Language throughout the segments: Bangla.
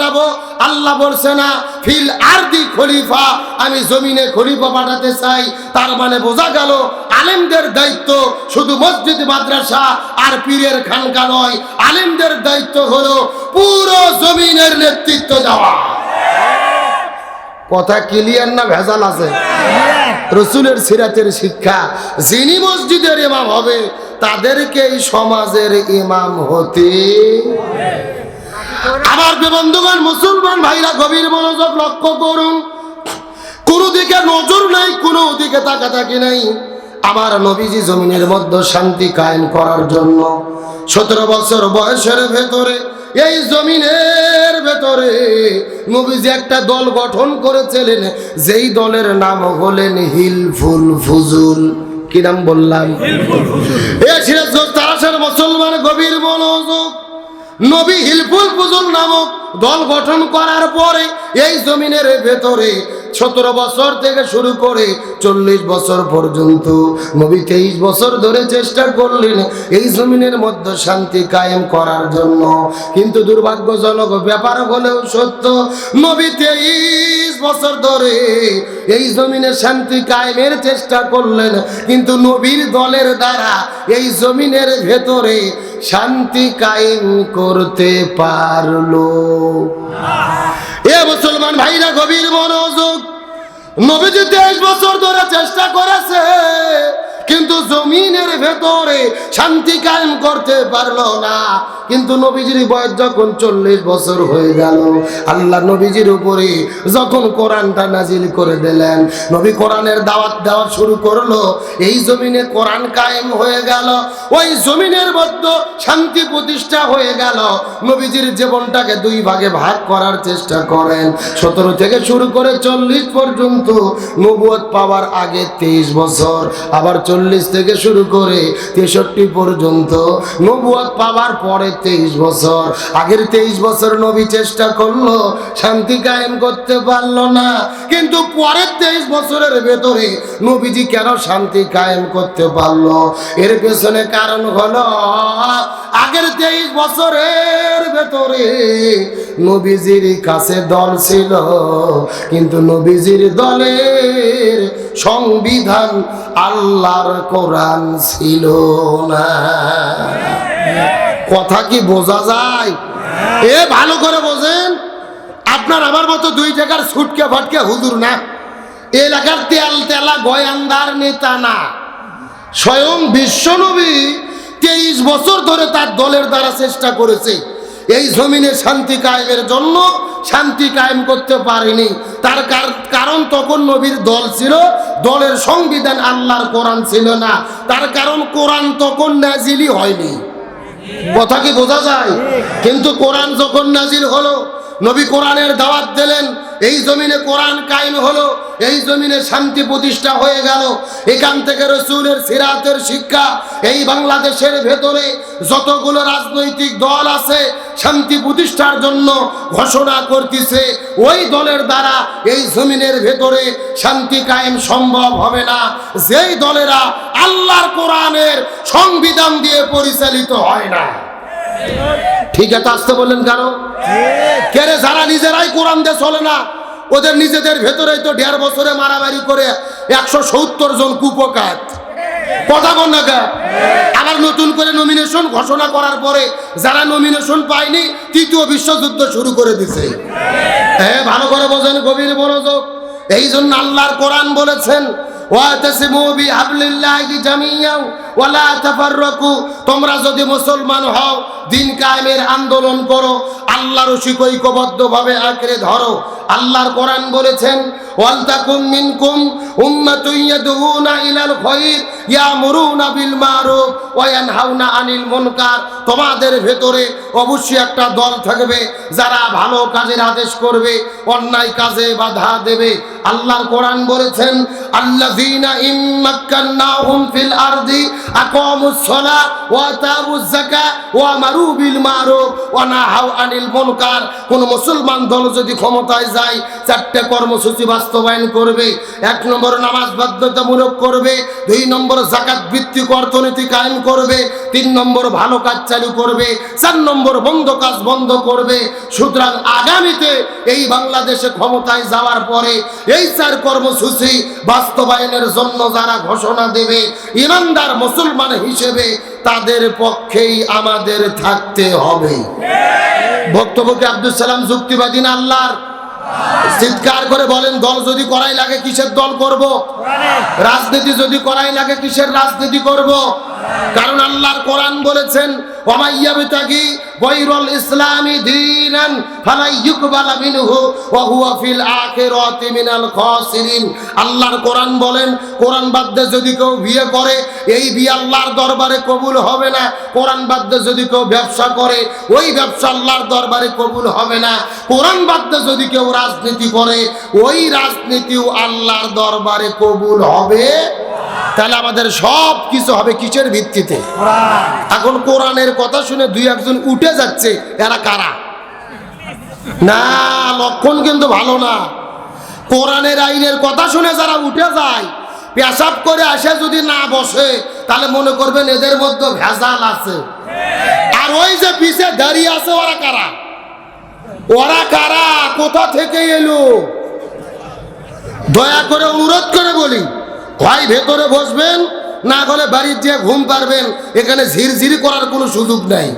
পাঠাবো? আল্লাহ বলছে না, ফিল আরদি খলিফা, আমি জমিনে খলিফা পাঠাতে চাই। তার মানে বোঝা গেল, আলেমদের দায়িত্ব শুধু মসজিদ, মাদ্রাসা আর পীরের খানকা নয়। আলেমদের দায়িত্ব হলো পুরো জমিনের নেতৃত্ব দেওয়া। কথা ক্লিয়ার না ভেজাল আছে? রসুলের সিরাতের শিক্ষা, যিনি মসজিদের ইমাম হবে, তাদেরকেই সমাজের ইমাম হতে আমার বন্ধুগণ মুসলমান ভাইরা গভীর মনোযোগ লক্ষ্য করুন। কোনো দিকে নজর নাই কোনো দিকে তাকাতাকি নাই। আমার নবীজি জমিনের মধ্যে শান্তি কায়েম করার জন্য সতেরো বছর বয়সের ভেতরে এই জমিনের ভেতরে নবীজি একটা দল গঠন করেছিলেন। যেই দলের নাম হলেন হিলফুল ফুজুল। কি নাম বললাম? এ সিরাজগঞ্জ তারাসের মুসলমান গভীর মনোযোগ। নবী হিলফুল ফুজুল নামক দল গঠন করার পরে এই জমিনের ভেতরে সতেরো বছর থেকে শুরু করে চল্লিশ বছর পর্যন্ত, নবী তেইশ বছর ধরে চেষ্টা করলেন এই জমিনের মধ্যে শান্তি কায়েম করার জন্য। কিন্তু দুর্ভাগ্যজনক ব্যাপার হলেও সত্য, নবী তেইশ বছর ধরে এই জমিনে শান্তি কায়েমের চেষ্টা করলেন। কিন্তু নবীর দলের দ্বারা এই জমিনের ভেতরে শান্তি কায়েম করতে পারল। এ মুসলমান ভাইরা, গভীর মনোযোগ। নবীজি তেইশ বছর ধরে চেষ্টা করেছে। কিন্তু জমিনের ভেতরে শান্তি কায়েম করতে পারল না। কিন্তু নবীজির বয়স যখন চল্লিশ বছর হয়ে গেল, আল্লাহ নবীজির উপরে যখন কোরআনটা নাজিল করে দিলেন, নবী কোরআনের দাওয়াত দেওয়া শুরু করল, এই জমিনে কোরআন কায়েম হয়ে গেল, ওই জমিনের মধ্যে শান্তি প্রতিষ্ঠা হয়ে গেল। নবীজির জীবনটাকে দুই ভাগে ভাগ করার চেষ্টা করেন। সতেরো থেকে শুরু করে চল্লিশ পর্যন্ত নবুয়ত পাওয়ার আগে তেইশ বছর, আবার চল্লিশ থেকে শুরু করে তেষট্টি পর্যন্ত নবুয়ত পাওয়ার পরে তেইশ বছর। আগের তেইশ বছর নবী চেষ্টা করল, শান্তি কায়েম করতে পারল না। কিন্তু পরের তেইশ বছরের ভেতরে নবীজি কেন শান্তি কায়েম করতে পারল? এর পেছনে কারণ হলো, আগের তেইশ বছরের ভেতরে নবীজির কাছে দল ছিল, কিন্তু নবীজির দলের সংবিধান আল্লাহর কোরআন ছিল না। কথা কি বোঝা যায়? এ, ভালো করে বোঝেন। আপনার আমার মতো দুই জায়গার ছুটকে ফাটকে হুজুর না। এলাকার তেল তেলা গয়ান্দার নেতা না। স্বয়ং বিশ্বনবী তেইশ বছর ধরে তার দলের দ্বারা চেষ্টা করেছে। এই জমিনে শান্তি কায়েমের জন্য শান্তি কায়েম করতে পারেনি। তার কার- কারণ তখন নবীর দল ছিল দলের সংবিধান আল্লাহর কোরআন ছিল না। তার কারণ কোরআন তখন নাজিলই হয়নি। কথা কি বোঝা যায়? কিন্তু কোরআন যখন নাজিল হলো, নবী কোরআনের দাওয়াত দিলেন এই জমিনে কোরআন কায়েম হলো, এই জমিনে শান্তি প্রতিষ্ঠা হয়ে গেল। এখান থেকে রসুলের সিরাতের শিক্ষা, এই বাংলাদেশের ভেতরে যতগুলো রাজনৈতিক দল আছে, শান্তি প্রতিষ্ঠার জন্য ঘোষণা করতেছে, ওই দলের দ্বারা এই জমিনের ভেতরে শান্তি কায়েম সম্ভব হবে না। যেই দলেরা আল্লাহর কোরআনের সংবিধান দিয়ে পরিচালিত হয় না। ঠিক আছে আসতে বললেন কেন কেরে যারা নিজেরাই কোরআন দিয়ে চলে না, ওদের নিজেদের ভেতরেই তো দেড় বছরে মারামারি করে একশো সত্তর জন কুপকাত। আবার নতুন করে নমিনেশন ঘোষণা করার পরে যারা নমিনেশন পায়নি, তৃতীয় বিশ্বযুদ্ধ শুরু করে দিছে। হ্যাঁ ভালো করে বোঝেন গভীর মনোযোগ। এই জন্য আল্লাহর কোরআন বলেছেন ওয়াতাসিমু বিহাবলিল্লাহি জামিয়াও ওয়ালা তাফাররাকু। তোমরা যদি মুসলমান হও, দিন কায়েমের আন্দোলন করো, আল্লাহর ঐক্যবদ্ধভাবে আঁকড়ে ধরো। আল্লাহর কোরআন বলেছেন, ওয়ালতাকুম মিনকুম উম্মাতুন ইয়াদউনা ইলাল খায়র ইয়ামুরুনা বিল মারুফ ওয়া ইয়ানহাউনা আনিল মুনকার। তোমাদের ভেতরে অবশ্যই একটা দল থাকবে, যারা ভালো কাজের আদেশ করবে, অন্যায় কাজে বাধা দেবে। আল্লাহর কোরআন বলেছেন, আল্লাযীনা ইম্মাক্কান্নাহুম ফিল আরদি আকামুস ওয়া আতাউজ ওয়া আমারু বিল মারুফ ওয়া নাহাউ আনিল মুনকার। কোন মুসলমান দল যদি ক্ষমতায় চারটে কর্মসূচি বাস্তবায়ন করবে, এক নম্বর নামাজ বাধ্যতামূলক করবে, দুই নম্বর জাকাত ভিত্তিক অর্থনীতি কায়েম করবে, তিন নম্বর ভালো কাজ চালু করবে, চার নম্বর বন্ধ কাজ বন্ধ করবে। সুতরাং আগামীতে এই বাংলাদেশে ক্ষমতায় যাওয়ার পরে এই চার কর্মসূচি বাস্তবায়নের জন্য যারা ঘোষণা দেবে, ইমানদার মুসলমান হিসেবে তাদের পক্ষেই আমাদের থাকতে হবে। বক্তব্যকে আব্দুল সালাম যুক্তিবাদী না আল্লাহর? চিৎকার করে বলেন দল যদি করাই লাগে কিসের দল করব? রাজনীতি যদি করাই লাগে কিসের রাজনীতি করব? কারণ আল্লাহর কোরআন বলেছেন করে, এই বিয়ে আল্লাহর দরবারে কবুল হবে না। কোরআন বাদ্যে যদি কেউ ব্যবসা করে, ওই ব্যবসা আল্লাহর দরবারে কবুল হবে না। কোরআন বাদ্যে যদি কেউ রাজনীতি করে, ওই রাজনীতিও আল্লাহর দরবারে কবুল হবে তাহলে আমাদের সব কিছু হবে কিসের ভিত্তিতে? এখন কোরআনের কথা শুনে দুই একজন উঠে যাচ্ছে এরা কারা? না লক্ষণ কিন্তু ভালো না। কোরআনের আইনের কথা শুনে যারা উঠে যায় পেশাব করে আসে যদি না বসে তাহলে মনে করবেন এদের মধ্যে ভেজাল আছে। আর ওই যে পিছে দাঁড়িয়ে আছে ওরা কারা? ওরা কারা? কোথা থেকে এলো? দয়া করে অনুরোধ করে বলি হয় ভেতরে বসবেন, না হলে বাড়ির যে ঘুম পারবেন এখানে ঝিরঝিরি করার কোনো সুযোগ নাই।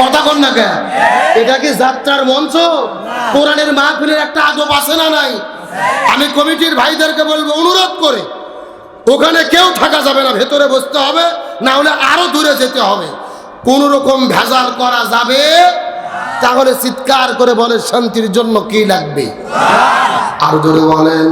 কথা কন না কেন এটা কি যাত্রার মঞ্চ? কোরআনের মাহফিলের একটা আদব আছে না নাই? আমি কমিটির ভাইদেরকে বলব, অনুরোধ করে, ওখানে কেউ থাকা যাবে না, ভেতরে বসতে হবে, না হলে আরও দূরে যেতে হবে। কোন রকম ভেজাল করা যাবে? তাহলে চিৎকার করে বলে, শান্তির জন্য কি লাগবে? আর ধরে বলেন।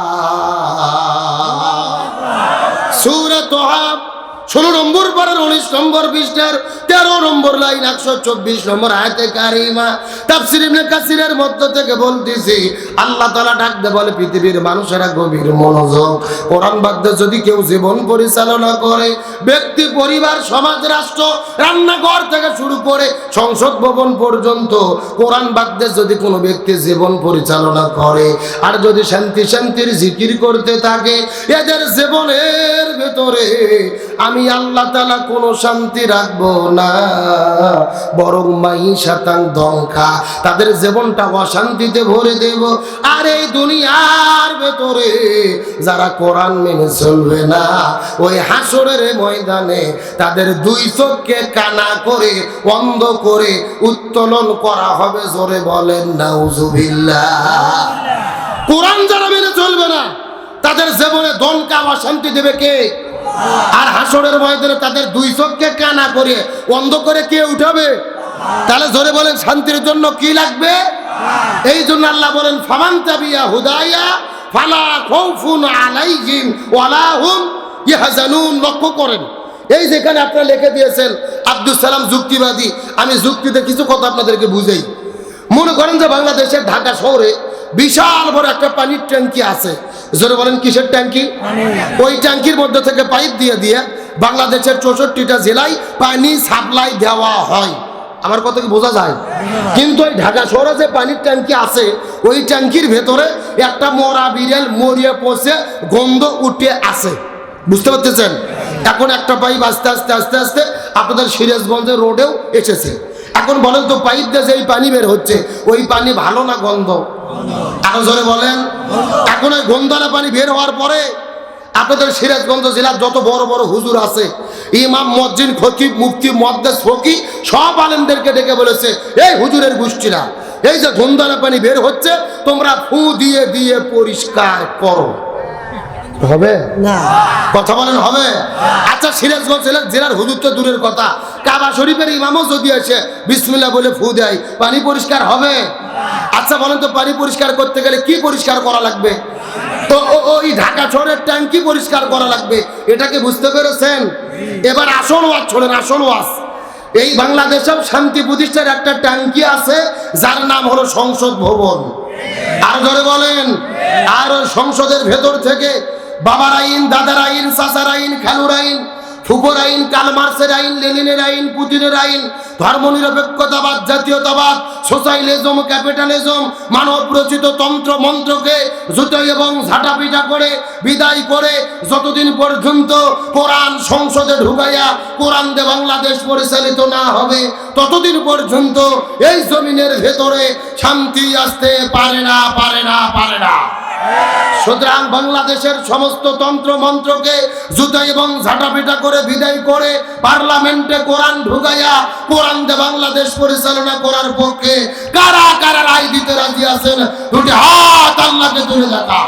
দোহা ষোলো নম্বর পারের উনিশ নম্বর পৃষ্ঠার তেরো নম্বর লাইন একশো চব্বিশ নম্বর আয়তে কারিমা। তাফসির কাসিরের মধ্য থেকে বলতেছি, আল্লাহ তাআলা ডাকতে বলে, পৃথিবীর মানুষেরা গভীর মনোযোগ। কোরআন বাদ্য যদি কেউ জীবন পরিচালনা করে, ব্যক্তি, পরিবার, সমাজ, রাষ্ট্র, রান্নাঘর থেকে শুরু করে সংসদ ভবন পর্যন্ত, কোরআন বাদ্যে যদি কোনো ব্যক্তি জীবন পরিচালনা করে, আর যদি শান্তি শান্তির জিকির করতে থাকে, এদের জীবনের ভেতরে আমি আল্লাহ তালা কোনো শান্তি রাখব না। বরং মাই শাতাং দংখা, তাদের জীবনটা অশান্তিতে ভরে দেব। আর এই দুনিয়ার ভেতরে যারা কোরআন মেনে চলবে না, ওই হাসরের ময়দানে তাদের দুই চোখকে কানা করে, অন্ধ করে উত্তোলন করা হবে জোরে বলেন, নাউজুবিল্লাহ। কোরআন যারা মেনে চলবে না, তাদের জীবনে দনকা অশান্তি দেবে কে? আর হাসরের ময়দানে তাদের দুই চোখকে কানা করে অন্ধ করে কে উঠাবে? তাহলে জোরে বলেন, শান্তির জন্য কি লাগবে? এই জন্য আল্লাহ বলেন, ফামান তাবিয়া হুদাইয়া ফালা খাউফুন আলাইহিম ওয়ালা হুম ইয়াহজানুন। লক্ষ্য করেন, এই যেখানে আপনারা লিখে দিয়েছেন আব্দুল সালাম যুক্তিবাদী। আমি যুক্তিতে কিছু কথা আপনাদেরকে বুঝাই। মনে করেন যে বাংলাদেশের ঢাকা শহরে বিশাল বড় একটা পানির ট্যাঙ্কি আছে। জোরে বলেন কিসের ট্যাঙ্কি? ওই ট্যাঙ্কির মধ্যে থেকে পাইপ দিয়ে দিয়ে বাংলাদেশের চৌষট্টিটা জেলায় পানি সাপ্লাই দেওয়া হয়। আমার কথা কি বোঝা যায়? কিন্তু ওই ঢাকা শহরে যে পানির ট্যাঙ্কি আছে ওই ট্যাঙ্কির ভেতরে একটা মরা বিড়াল মরিয়ে পচে গন্ধ উঠে আছে। বুঝতে পারতেছেন? এখন একটা পাইপ আস্তে আস্তে আস্তে আস্তে আপনাদের সিরাজগঞ্জের রোডেও এসেছে। এখন বলেন তো পাইপ দিয়ে যে এই পানি বের হচ্ছে ওই পানি ভালো না গন্ধ? আরও জোরে বলেন। এখন ওই গন্ধনা পানি বের হওয়ার পরে আপনাদের সিরাজগঞ্জ জেলার যত বড় বড় হুজুর আছে ইমাম মসজিদ খতিব মুফতি মদ্দেস ফকি সব আলেমদেরকে ডেকে বলেছে এই হুজুরের গোষ্ঠীরা এই যে গন্ধনা পানি বের হচ্ছে তোমরা ফু দিয়ে দিয়ে পরিষ্কার করো। হবে? না। কথা বলেন হবে? আচ্ছা সিরাজগঞ্জ জেলার জেলার হুজুর তো দূরের কথা। কাবা শরীফের ইমামও যদি আসে বিসমিল্লাহ বলে ফু দেয় পানি পরিষ্কার হবে? আচ্ছা বলেন তো পানি পরিষ্কার করতে গেলে কি পরিষ্কার করা লাগবে? তো ওই ঢাকা শহরের ট্যাঙ্কি পরিষ্কার করা লাগবে এটাকে বুঝতে পেরেছেন? এবার আসন ওয়াজ ছোড়েন আসন ওয়াজ। এই বাংলাদেশেও শান্তি প্রতিষ্ঠার একটা ট্যাঙ্কি আছে, যার নাম হলো সংসদ ভবন। আর ধরে বলেন, আর সংসদের ভেতর থেকে বাবার আইন, দাদার আইন, চাচার আইন, খালুর আইন, ফুপর আইন, কালমার্সের আইন, লেনিনের আইন, পুতিনের আইন, ধর্মনিরপেক্ষতাবাদ, জাতীয়তাবাদ সোশ্যালিজম ক্যাপিটালিজম মানব রচিত তন্ত্র মন্ত্রকে জুতো এবং ঝাঁটা পিঠা করে, বিদায় করে যতদিন পর্যন্ত কোরআন সংসদে ঢুকাইয়া কোরআন দে বাংলাদেশ পরিচালিত না হবে, ততদিন পর্যন্ত এই জমিনের ভেতরে শান্তি আসতে পারে না পারে না পারে না। সুতরাং বাংলাদেশের সমস্ত তন্ত্র মন্ত্রকে জুতো এবং ঝাঁটাপিটা করে বিদায় করে পার্লামেন্টে কোরআন ঢুকাইয়া কোরআন দিয়ে বাংলাদেশ পরিচালনা করার পক্ষে কারা কারা রায় দিতে রাজি আছেন? দুটি হাত আল্লাহকে তুলে দেখা